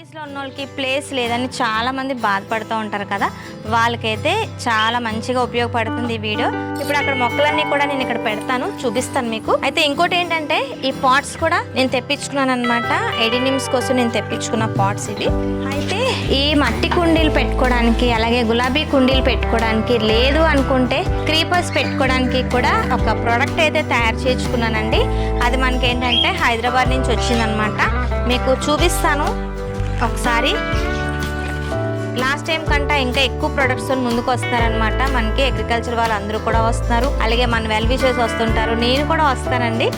సిటీస్లో ఉన్న వాళ్ళకి ప్లేస్ లేదని చాలామంది బాధపడుతూ ఉంటారు కదా. వాళ్ళకైతే చాలా మంచిగా ఉపయోగపడుతుంది ఈ వీడియో. ఇప్పుడు అక్కడ మొక్కలన్నీ కూడా నేను ఇక్కడ పెడతాను చూపిస్తాను మీకు. అయితే ఇంకోటి ఏంటంటే ఈ పాట్స్ కూడా నేను తెప్పించుకున్నాను అనమాట ఎడినిమ్స్ కోసం నేను తెప్పించుకున్న పాట్స్ ఇవి. అయితే ఈ మట్టి కుండీలు పెట్టుకోవడానికి అలాగే గులాబీ కుండీలు పెట్టుకోవడానికి లేదు అనుకుంటే క్రీపర్స్ పెట్టుకోవడానికి కూడా ఒక ప్రోడక్ట్ అయితే తయారు చేయించుకున్నానండి. అది మనకి ఏంటంటే హైదరాబాద్ నుంచి వచ్చిందనమాట మీకు చూపిస్తాను. ఒకసారి. లాస్ట్ టైం కంటే ఇంకా ఎక్కువ ప్రొడక్ట్స్ ముందుకు వస్తున్నారనమాట మనకి అగ్రికల్చర్ వాళ్ళు అందరూ కూడా వస్తున్నారు. అలాగే మన వెల్ విషెస్ వస్తుంటారు. నేను కూడా వస్తానండి.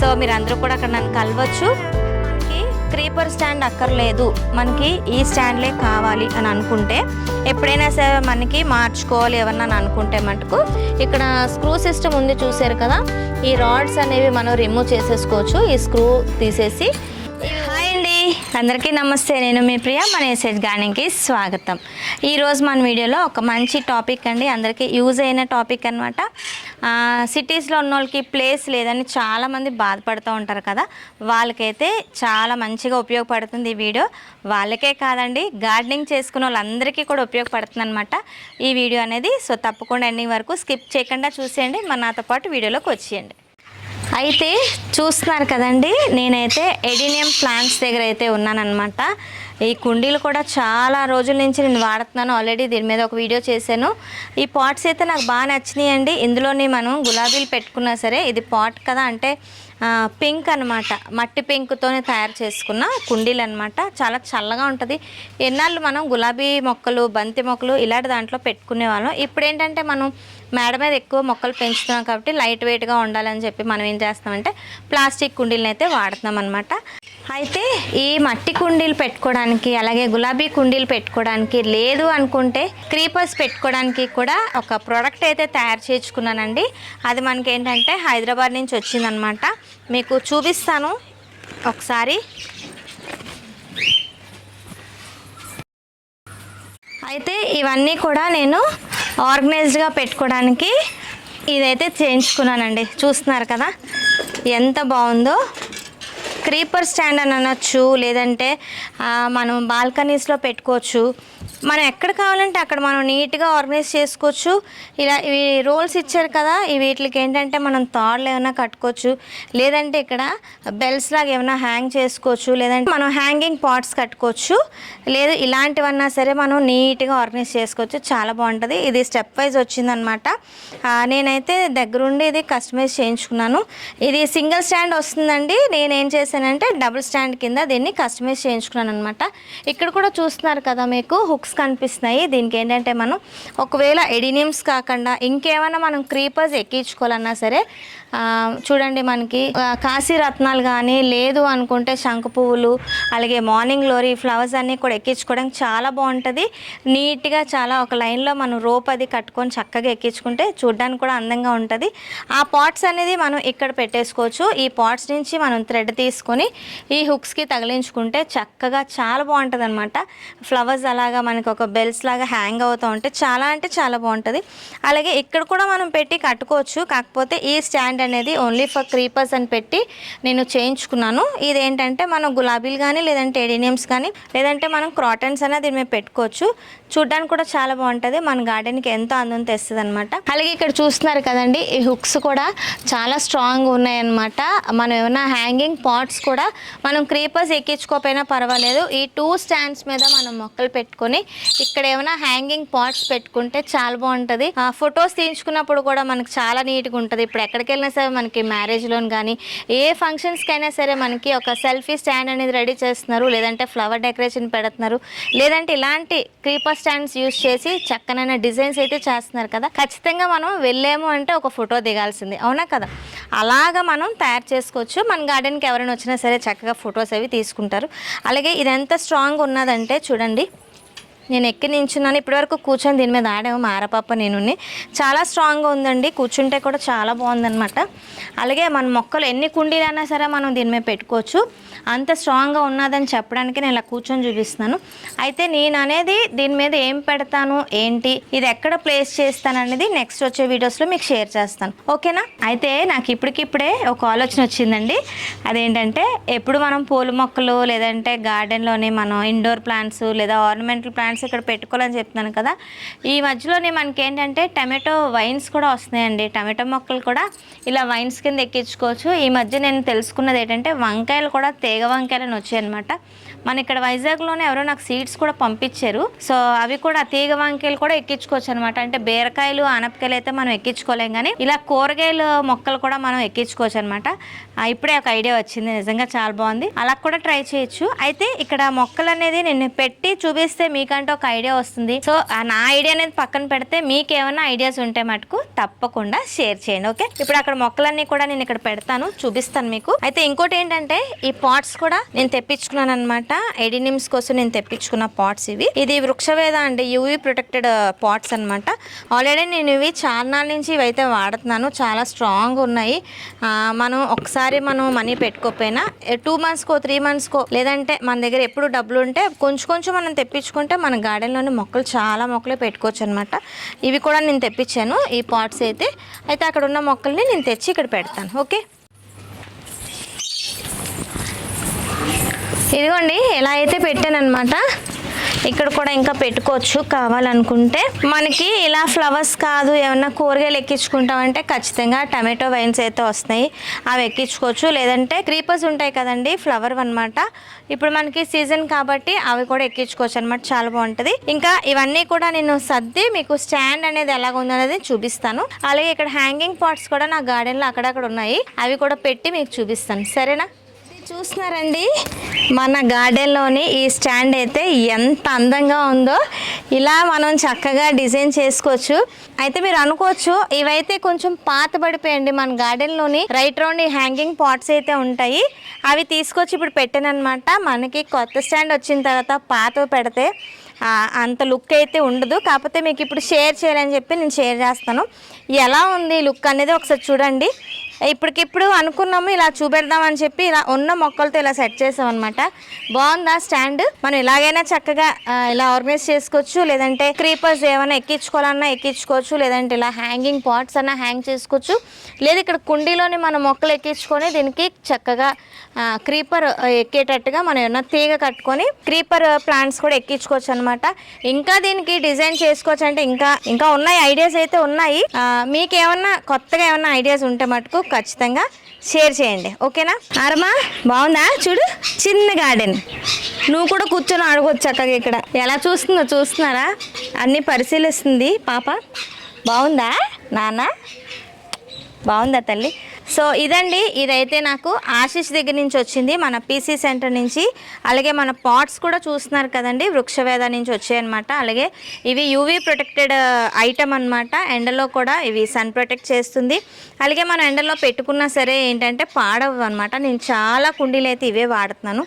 సో మీరు అందరూ కూడా అక్కడ నన్ను కలవచ్చు. మనకి క్రీపర్ స్టాండ్ అక్కర్లేదు. మనకి ఈ స్టాండ్లే కావాలి అని అనుకుంటే ఎప్పుడైనా సరే మనకి మార్చుకోవాలి ఎవరన్నా అనుకుంటే మటుకు. ఇక్కడ స్క్రూ సిస్టమ్ ఉంది చూసారు కదా? ఈ రాడ్స్ అనేవి మనం రిమూవ్ చేసేసుకోవచ్చు. ఈ స్క్రూ తీసేసి అందరికీ నమస్తే నేను మీ ప్రియ మన ఎస్ఎస్ గార్డెన్కి స్వాగతం. ఈరోజు మన వీడియోలో ఒక మంచి టాపిక్ అండి. అందరికీ యూజ్ అయిన టాపిక్ అనమాట సిటీస్లో ఉన్న వాళ్ళకి ప్లేస్ లేదని చాలామంది బాధపడుతూ ఉంటారు కదా. వాళ్ళకైతే చాలా మంచిగా ఉపయోగపడుతుంది ఈ వీడియో. వాళ్ళకే కాదండి గార్డెనింగ్ చేసుకున్న వాళ్ళందరికీ కూడా ఉపయోగపడుతుంది అనమాట ఈ వీడియో అనేది. సో తప్పకుండా ఎండింగ్ వరకు స్కిప్ చేయకుండా చూసేయండి. మన నాతో పాటు వీడియోలోకి వచ్చేయండి. అయితే చూస్తున్నారు కదండి నేనైతే ఎడినియం ప్లాంట్స్ దగ్గర అయితే ఉన్నానన్నమాట. ఈ కుండీలు కూడా చాలా రోజుల నుంచి నేను వాడుతున్నాను. ఆల్రెడీ దీని మీద ఒక వీడియో చేశాను. ఈ పాట్స్ అయితే నాకు బాగా నచ్చినాయి అండి ఇందులోని మనం గులాబీలు పెట్టుకున్నా సరే ఇది పాట్ కదా అంటే పింక్ అనమాట మట్టి పింక్తోనే తయారు చేసుకున్న కుండీలు అనమాట చాలా చల్లగా ఉంటుంది. ఎన్నాళ్ళు మనం గులాబీ మొక్కలు బంతి మొక్కలు ఇలాంటి దాంట్లో పెట్టుకునే వాళ్ళం. ఇప్పుడు ఏంటంటే మనం మేడ మీద ఎక్కువ మొక్కలు పెంచుతున్నాం కాబట్టి లైట్ వెయిట్గా ఉండాలని చెప్పి మనం ఏం చేస్తామంటే ప్లాస్టిక్ కుండీలను అయితే వాడుతున్నాం అనమాట అయితే ఈ మట్టి కుండీలు పెట్టుకోవడానికి అలాగే గులాబీ కుండీలు పెట్టుకోవడానికి లేదు అనుకుంటే క్రీపర్స్ పెట్టుకోవడానికి కూడా ఒక ప్రోడక్ట్ అయితే తయారు చేయించుకున్నానండి. అది మనకి ఏంటంటే హైదరాబాద్ నుంచి వచ్చిందనమాట. మీకు చూపిస్తాను ఒకసారి. అయితే ఇవన్నీ కూడా నేను ఆర్గనైజ్డ్గా పెట్టుకోవడానికి ఇదైతే చేయించుకున్నానండి. చూస్తున్నారు కదా? ఎంత బాగుందో. క్రీపర్ స్టాండ్ అని అనొచ్చు లేదంటే మనం బాల్కనీస్లో పెట్టుకోవచ్చు. మనం ఎక్కడ కావాలంటే అక్కడ మనం నీట్గా ఆర్గనైజ్ చేసుకోవచ్చు. ఇలా ఇవి రోల్స్ ఇచ్చారు కదా ఇవి వీటికి ఏంటంటే మనం తాళ్ళు ఏమైనా కట్టుకోవచ్చు. లేదంటే ఇక్కడ బెల్స్ లాగా ఏమైనా హ్యాంగ్ చేసుకోవచ్చు. లేదంటే మనం హ్యాంగింగ్ పాట్స్ కట్టుకోవచ్చు. లేదు ఇలాంటివన్నా సరే మనం నీట్గా ఆర్గనైజ్ చేసుకోవచ్చు. చాలా బాగుంటుంది. ఇది స్టెప్ వైజ్ వచ్చిందనమాట. నేనైతే దగ్గరుండి ఇది కస్టమైజ్ చేయించుకున్నాను. ఇది సింగిల్ స్టాండ్ వస్తుందండి. నేను ఏం చేశానంటే డబుల్ స్టాండ్ కింద దీన్ని కస్టమైజ్ చేయించుకున్నాను అనమాట ఇక్కడ కూడా చూస్తున్నారు కదా మీకు హుక్స్ కనిపిస్తున్నాయి. దీనికి ఏంటంటే మనం ఒకవేళ ఎడినియమ్స్ కాకుండా ఇంకేమైనా మనం క్రీపర్స్ ఎక్కించుకోవాలన్నా సరే చూడండి మనకి కాశీ రత్నాలు కానీ లేదు అనుకుంటే శంఖ పువ్వులు అలాగే మార్నింగ్ లోరీ ఫ్లవర్స్ అన్నీ కూడా ఎక్కించుకోవడానికి చాలా బాగుంటుంది. నీట్గా చాలా ఒక లైన్లో మనం రోప్ అది కట్టుకొని చక్కగా ఎక్కించుకుంటే చూడడానికి కూడా అందంగా ఉంటుంది. ఆ పాట్స్ అనేది మనం ఇక్కడ పెట్టేసుకోవచ్చు. ఈ పాట్స్ నుంచి మనం థ్రెడ్ తీసుకొని ఈ హుక్స్కి తగిలించుకుంటే చక్కగా చాలా బాగుంటుంది అనమాట ఫ్లవర్స్ అలాగా మన మనకు ఒక బెల్స్ లాగా హ్యాంగ్ అవుతూ ఉంటే చాలా అంటే చాలా బాగుంటుంది. అలాగే ఇక్కడ కూడా మనం పెట్టి కట్టుకోవచ్చు. కాకపోతే ఈ స్టాండ్ అనేది ఓన్లీ ఫర్ క్రీపర్స్ అని పెట్టి నేను చేయించుకున్నాను. ఇదేంటంటే మనం గులాబీలు కానీ లేదంటే ఎడినియమ్స్ కానీ లేదంటే మనం క్రాటన్స్ అనేది దీని మీద పెట్టుకోవచ్చు. చూడడానికి కూడా చాలా బాగుంటుంది. మన గార్డెన్కి ఎంతో అందం తెస్తుంది అనమాట అలాగే ఇక్కడ చూస్తున్నారు కదండి ఈ హుక్స్ కూడా చాలా స్ట్రాంగ్ ఉన్నాయన్నమాట. మనం ఏమైనా హ్యాంగింగ్ పాట్స్ కూడా మనం క్రీపర్స్ ఎక్కించుకోకపోయినా పర్వాలేదు. ఈ టూ స్టాండ్స్ మీద మనం మొక్కలు పెట్టుకొని ఇక్కడ ఏమైనా హ్యాంగింగ్ పాట్స్ పెట్టుకుంటే చాలా బాగుంటుంది. ఆ ఫొటోస్ తీయించుకున్నప్పుడు కూడా మనకి చాలా నీట్గా ఉంటుంది. ఇప్పుడు ఎక్కడికి వెళ్ళినా సరే మనకి మ్యారేజ్లోని కానీ ఏ ఫంక్షన్స్కి అయినా సరే మనకి ఒక సెల్ఫీ స్టాండ్ అనేది రెడీ చేస్తున్నారు. లేదంటే ఫ్లవర్ డెకరేషన్ పెడుతున్నారు. లేదంటే ఇలాంటి క్రీపర్ స్టాండ్స్ యూస్ చేసి చక్కనైన డిజైన్స్ అయితే చేస్తున్నారు కదా. ఖచ్చితంగా మనం వెళ్ళాము అంటే ఒక ఫోటో దిగాల్సింది. అవునా కదా? అలాగా మనం తయారు చేసుకోవచ్చు. మన గార్డెన్కి ఎవరైనా వచ్చినా సరే చక్కగా ఫొటోస్ అవి తీసుకుంటారు. అలాగే ఇది ఎంత స్ట్రాంగ్ ఉన్నదంటే చూడండి. నేను ఎక్కి నించున్నాను ఇప్పటివరకు కూర్చొని దీని మీద ఆడాము మారపాప నేను చాలా స్ట్రాంగ్గా ఉందండి. కూర్చుంటే కూడా చాలా బాగుందన్నమాట. అలాగే మన మొక్కలు ఎన్ని కుండీలైనా సరే మనం దీని మీద పెట్టుకోవచ్చు. అంత స్ట్రాంగ్గా ఉన్నదని చెప్పడానికి నేను ఇలా కూర్చొని చూపిస్తున్నాను. అయితే నేను అనేది దీని మీద ఏం పెడతాను ఏంటి ఇది ఎక్కడ ప్లేస్ చేస్తాను అనేది నెక్స్ట్ వచ్చే వీడియోస్లో మీకు షేర్ చేస్తాను. ఓకేనా అయితే నాకు ఇప్పటికిప్పుడే ఒక ఆలోచన వచ్చిందండి. అదేంటంటే ఎప్పుడు మనం పూల మొక్కలు లేదంటే గార్డెన్లోని మనం ఇండోర్ ప్లాంట్స్ లేదా ఆర్నమెంటల్ ప్లాంట్స్ ఇక్కడ పెట్టుకోవాలని చెప్తున్నాను కదా. ఈ మధ్యలోనే మనకి ఏంటంటే టమాటో వైన్స్ కూడా వస్తున్నాయండి. టమాటో మొక్కలు కూడా ఇలా వైన్స్ కింద ఎక్కించుకోవచ్చు. ఈ మధ్య నేను తెలుసుకున్నది ఏంటంటే వంకాయలు కూడా తీగ వంకాయలని వచ్చాయి అనమాట మన ఇక్కడ వైజాగ్లోనే ఎవరో నాకు సీడ్స్ కూడా పంపించారు. సో అవి కూడా తీగ వంకాయలు కూడా ఎక్కించుకోవచ్చు అనమాట అంటే బీరకాయలు ఆనపకాయలు అయితే మనం ఎక్కించుకోలేం కానీ ఇలా కూరగాయలు మొక్కలు కూడా మనం ఎక్కించుకోవచ్చు అనమాట ఇప్పుడే ఒక ఐడియా వచ్చింది. నిజంగా చాలా బాగుంది. అలా కూడా ట్రై చేయొచ్చు. అయితే ఇక్కడ మొక్కలు అనేది నేను పెట్టి చూపిస్తే మీకంటే ఒక ఐడియా వస్తుంది. సో నా ఐడియా అనేది పక్కన పెడితే మీకు ఏమైనా ఐడియాస్ ఉంటే మటుకు తప్పకుండా షేర్ చేయండి ఓకే? ఇప్పుడు అక్కడ మొక్కలన్నీ కూడా నేను ఇక్కడ పెడతాను చూపిస్తాను మీకు. అయితే ఇంకోటి ఏంటంటే ఈ పాట్స్ కూడా నేను తెప్పించుకున్నాను అనమాట ఎడినిమ్స్ కోసం నేను తెప్పించుకున్న పాట్స్ ఇవి. ఇది వృక్షవేద అండి యూవి ప్రొటెక్టెడ్ పాట్స్ అన్నమాట. ఆల్రెడీ నేను ఇవి చాలా నాళ్ళ నుంచి ఇవైతే వాడుతున్నాను. చాలా స్ట్రాంగ్ ఉన్నాయి. మనం ఒకసారి మనం మనీ పెట్టుకోకపోయినా టూ మంత్స్కో త్రీ మంత్స్కో లేదంటే మన దగ్గర ఎప్పుడు డబ్బులు ఉంటే కొంచెం కొంచెం మనం తెప్పించుకుంటే మన మన గార్డెన్లోని మొక్కలు చాలా మొక్కలు పెట్టుకోవచ్చు అనమాట ఇవి కూడా నేను తెప్పించాను. ఈ పాట్స్ అయితే అయితే అక్కడ ఉన్న మొక్కల్ని నేను తెచ్చి ఇక్కడ పెడతాను. ఓకే? ఇదిగోండి ఎలా అయితే పెట్టానమాట ఇక్కడ కూడా ఇంకా పెట్టుకోవచ్చు కావాలనుకుంటే. మనకి ఇలా ఫ్లవర్స్ కాదు ఏమన్నా కూరగాయలు ఎక్కించుకుంటామంటే ఖచ్చితంగా టమాటో వైన్స్ అయితే వస్తాయి. అవి ఎక్కించుకోవచ్చు. లేదంటే క్రీపర్స్ ఉంటాయి కదండి ఫ్లవర్ అనమాట ఇప్పుడు మనకి సీజన్ కాబట్టి అవి కూడా ఎక్కించుకోవచ్చు అనమాట చాలా బాగుంటుంది. ఇంకా ఇవన్నీ కూడా నేను సర్ది మీకు స్టాండ్ అనేది ఎలాగ ఉందనేది చూపిస్తాను. అలాగే ఇక్కడ హ్యాంగింగ్ పాట్స్ కూడా నా గార్డెన్లో అక్కడక్కడ ఉన్నాయి. అవి కూడా పెట్టి మీకు చూపిస్తాను. సరేనా? చూస్తున్నారండి. మన గార్డెన్లోని ఈ స్టాండ్ అయితే ఎంత అందంగా ఉందో ఇలా మనం చక్కగా డిజైన్ చేసుకోవచ్చు. అయితే మీరు అనుకోవచ్చు ఇవైతే కొంచెం పాత పడిపోయండి మన గార్డెన్లోని రైట్ రౌండ్ ఈ హ్యాంగింగ్ పాట్స్ అయితే ఉంటాయి. అవి తీసుకొచ్చి ఇప్పుడు పెట్టానమాట మనకి కొత్త స్టాండ్ వచ్చిన తర్వాత పాత పెడితే అంత లుక్ అయితే ఉండదు. కాకపోతే మీకు ఇప్పుడు షేర్ చేయాలని చెప్పి నేను షేర్ చేస్తాను. ఎలా ఉంది లుక్ అనేది ఒకసారి చూడండి. ఇప్పటికిప్పుడు అనుకున్నాము ఇలా చూపెడదామని చెప్పి ఇలా ఉన్న మొక్కలతో ఇలా సెట్ చేసాం అనమాట బాగుందా స్టాండ్? మనం ఇలాగైనా చక్కగా ఇలా ఆర్గనైజ్ చేసుకోవచ్చు లేదంటే క్రీపర్స్ ఏమైనా ఎక్కించుకోవాలన్నా ఎక్కించుకోవచ్చు లేదంటే ఇలా హ్యాంగింగ్ పాట్స్ అన్నా హ్యాంగ్ చేసుకోవచ్చు. లేదు ఇక్కడ కుండీలోని మన మొక్కలు ఎక్కించుకొని దీనికి చక్కగా క్రీపర్ ఎక్కేటట్టుగా మనం ఏమన్నా తీగ కట్టుకొని క్రీపర్ ప్లాంట్స్ కూడా ఎక్కించుకోవచ్చు అనమాట ఇంకా దీనికి డిజైన్ చేసుకోవచ్చు అంటే ఇంకా ఇంకా ఉన్నాయి ఐడియాస్ అయితే ఉన్నాయి. మీకు ఏమన్నా కొత్తగా ఏమన్నా ఐడియాస్ ఉంటే మటుకు ఖచ్చితంగా షేర్ చేయండి. ఓకేనా? అరమా బాగుందా? చూడు చిన్న గార్డెన్. నువ్వు కూడా కూర్చొని ఆడుకోవచ్చు చక్కగా ఇక్కడ. ఎలా చూస్తుందో చూస్తున్నారా? అన్నీ పరిశీలిస్తుంది పాప. బాగుందా? నాన్న? బాగుందా తల్లి? సో ఇదండి ఇదైతే నాకు ఆశీష్ దగ్గర నుంచి వచ్చింది మన పీసీ సెంటర్ నుంచి. అలాగే మన పాట్స్ కూడా చూస్తున్నారు కదండి వృక్షవేద నుంచి వచ్చాయన్నమాట. అలాగే ఇవి యూవీ ప్రొటెక్టెడ్ ఐటమ్ అన్నమాట. ఎండలో కూడా ఇవి సన్ ప్రొటెక్ట్ చేస్తుంది. అలాగే మనం ఎండలో పెట్టుకున్నా సరే ఏంటంటే పాడవు అనమాట నేను చాలా కుండీలు అయితే ఇవే వాడుతున్నాను.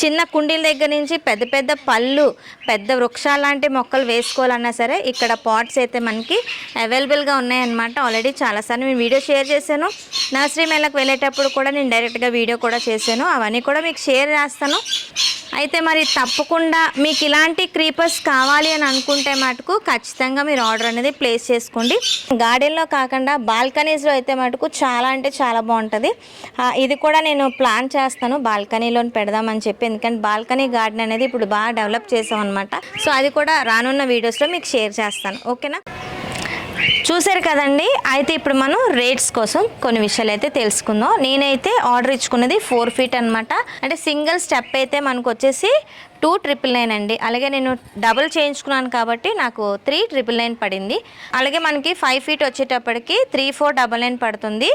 చిన్న కుండీల దగ్గర నుంచి పెద్ద పెద్ద పళ్ళు పెద్ద వృక్షాలాంటి మొక్కలు వేసుకోవాలన్నా సరే ఇక్కడ పాట్స్ అయితే మనకి అవైలబుల్గా ఉన్నాయన్నమాట. ఆల్రెడీ చాలాసార్లు నేను వీడియో షేర్ చేశాను. నర్సరీ మేళకు వెళ్ళేటప్పుడు కూడా నేను డైరెక్ట్గా వీడియో కూడా చేశాను. అవన్నీ కూడా మీకు షేర్ చేస్తాను. అయితే మరి తప్పకుండా మీకు ఇలాంటి క్రీపర్స్ కావాలి అని అనుకుంటే మటుకు ఖచ్చితంగా మీరు ఆర్డర్ అనేది ప్లేస్ చేసుకోండి. గార్డెన్లో కాకుండా బాల్కనీస్లో అయితే మటుకు చాలా అంటే చాలా బాగుంటుంది. ఇది కూడా నేను ప్లాన్ చేస్తాను. బాల్కనీలో పెడదామని చెప్పి. ఎందుకంటే బాల్కనీ గార్డెన్ అనేది ఇప్పుడు బాగా డెవలప్ చేసాం అనమాట సో అది కూడా రానున్న వీడియోస్లో మీకు షేర్ చేస్తాను. ఓకేనా? చూసారు కదండి. అయితే ఇప్పుడు మనం రేట్స్ కోసం కొన్ని విషయాలు అయితే తెలుసుకుందాం. నేనైతే ఆర్డర్ ఇచ్చుకున్నది ఫోర్ ఫీట్ అనమాట అంటే సింగిల్ స్టెప్ అయితే మనకు వచ్చేసి టూ ట్రిపుల్ నైన్ అండి. అలాగే నేను డబుల్ చేయించుకున్నాను కాబట్టి నాకు త్రీ ట్రిపుల్ నైన్ పడింది. అలాగే మనకి ఫైవ్ ఫీట్ వచ్చేటప్పటికి త్రీ ఫోర్ డబల్ నైన్ పడుతుంది.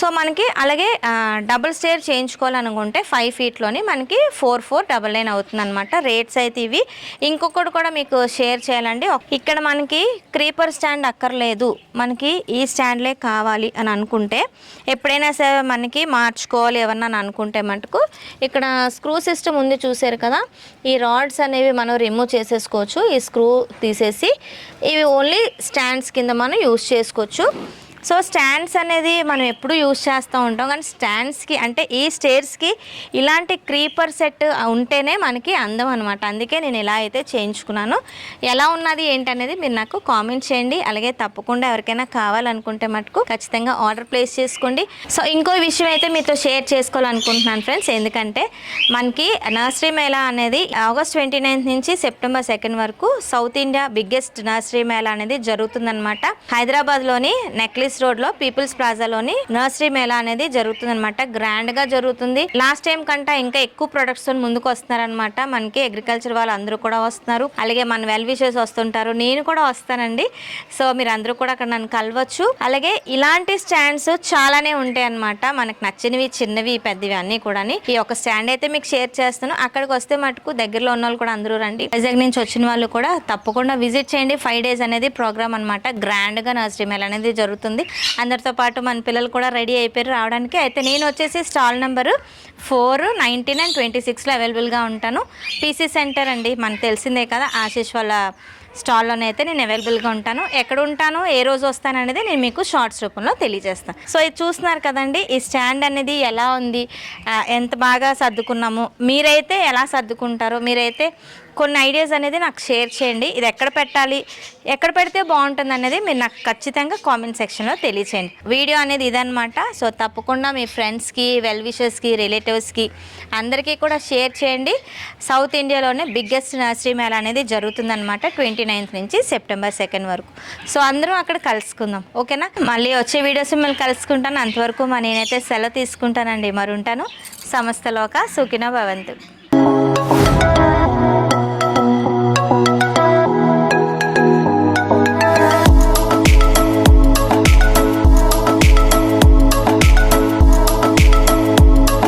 సో మనకి అలాగే డబుల్ స్టేర్ చేయించుకోవాలనుకుంటే ఫైవ్ ఫీట్లోని మనకి ఫోర్ ఫోర్ డబల్ నైన్ అవుతుంది అనమాట రేట్స్ అయితే ఇవి. ఇంకొకటి కూడా మీకు షేర్ చేయాలండి. ఇక్కడ మనకి క్రీపర్ స్టాండ్ అక్కర్లేదు. మనకి ఈ స్టాండ్లే కావాలి అని అనుకుంటే ఎప్పుడైనా సరే మనకి మార్చుకోవాలి ఏమన్నా అని అనుకుంటే మటుకు. ఇక్కడ స్క్రూ సిస్టమ్ ఉంది చూసారు కదా? ఈ రాడ్స్ అనేవి మనం రిమూవ్ చేసేసుకోవచ్చు. ఈ స్క్రూ తీసేసి ఇవి ఓన్లీ స్టాండ్స్ కింద మనం యూస్ చేసుకోవచ్చు. సో స్టాండ్స్ అనేది మనం ఎప్పుడు యూస్ చేస్తూ ఉంటాం. కానీ స్టాండ్స్కి అంటే ఈ స్టేర్స్కి ఇలాంటి క్రీపర్ సెట్ ఉంటేనే మనకి అందం అనమాట అందుకే నేను ఇలా అయితే చేయించుకున్నాను. ఎలా ఉన్నది ఏంటనేది మీరు నాకు కామెంట్ చేయండి. అలాగే తప్పకుండా ఎవరికైనా కావాలనుకుంటే మటుకు ఖచ్చితంగా ఆర్డర్ ప్లేస్ చేసుకోండి. సో ఇంకో విషయం అయితే మీతో షేర్ చేసుకోవాలనుకుంటున్నాను ఫ్రెండ్స్. ఎందుకంటే మనకి నర్సరీ మేళా అనేది ఆగస్ట్ ట్వంటీ నైన్త్ నుంచి సెప్టెంబర్ సెకండ్ వరకు South India biggest nursery mela అనేది జరుగుతుందన్నమాట. హైదరాబాద్లోని నెక్లెస్ రోడ్లో పీపుల్స్ ప్లాజాలోని నర్సరీ మేళా అనేది జరుగుతుందన్నమాట. గ్రాండ్గా జరుగుతుంది. లాస్ట్ టైం కంటే ఇంకా ఎక్కువ ప్రొడక్ట్స్తో ముందుకు వస్తున్నారనమాట మనకి అగ్రికల్చర్ వాళ్ళు అందరూ కూడా వస్తున్నారు. అలాగే మన వెల్ విషెస్ వస్తుంటారు. నేను కూడా వస్తానండి. సో మీరు అందరూ కూడా అక్కడ నన్ను కలవచ్చు. అలాగే ఇలాంటి స్టాండ్స్ చాలానే ఉంటాయి అనమాట మనకు నచ్చినవి చిన్నవి పెద్దవి అన్ని కూడా ఈ ఒక స్టాండ్ అయితే మీకు షేర్ చేస్తాను. అక్కడికి వస్తే మటుకు దగ్గరలో ఉన్న వాళ్ళు కూడా అందరూ రండి. వైజాగ్ నుంచి వచ్చిన వాళ్ళు కూడా తప్పకుండా విజిట్ చేయండి. ఫైవ్ డేస్ అనేది ప్రోగ్రామ్ అనమాట గ్రాండ్గా నర్సరీ మేళ అనేది జరుగుతుంది. అందరితో పాటు మన పిల్లలు కూడా రెడీ అయిపోయారు రావడానికి. అయితే నేను వచ్చేసి stall number four nineteen and twenty సిక్స్లో అవైలబుల్గా ఉంటాను. పీసీ సెంటర్ అండి మనకు తెలిసిందే కదా ఆశీష్ వాళ్ళ స్టాల్లోనే అయితే నేను అవైలబుల్గా ఉంటాను. ఎక్కడ ఉంటాను ఏ రోజు వస్తాను అనేది నేను మీకు షార్ట్స్ రూపంలో తెలియజేస్తాను. సో ఇది చూస్తున్నారు కదండి ఈ స్టాండ్ అనేది ఎలా ఉంది? ఎంత బాగా సర్దుకున్నాము? మీరైతే ఎలా సర్దుకుంటారో మీరైతే కొన్ని ఐడియాస్ అనేది నాకు షేర్ చేయండి. ఇది ఎక్కడ పెట్టాలి ఎక్కడ పెడితే బాగుంటుంది అనేది మీరు నాకు ఖచ్చితంగా కామెంట్ సెక్షన్లో తెలియచేయండి. వీడియో అనేది ఇదనమాట సో తప్పకుండా మీ ఫ్రెండ్స్కి వెల్ విషర్స్కి రిలేటివ్స్కి అందరికీ కూడా షేర్ చేయండి. సౌత్ ఇండియాలోనే బిగ్గెస్ట్ నర్సరీ మేళ అనేది జరుగుతుందనమాట ట్వంటీ నైన్త్ నుంచి సెప్టెంబర్ సెకండ్ వరకు. సో అందరం అక్కడ కలుసుకుందాం. ఓకేనా? మళ్ళీ వచ్చే వీడియోస్ మిమ్మల్ని కలుసుకుంటాను. అంతవరకు మా నేనైతే సెలవు తీసుకుంటానండి. మరి ఉంటాను సమస్తలోక సుఖిన భవంతు.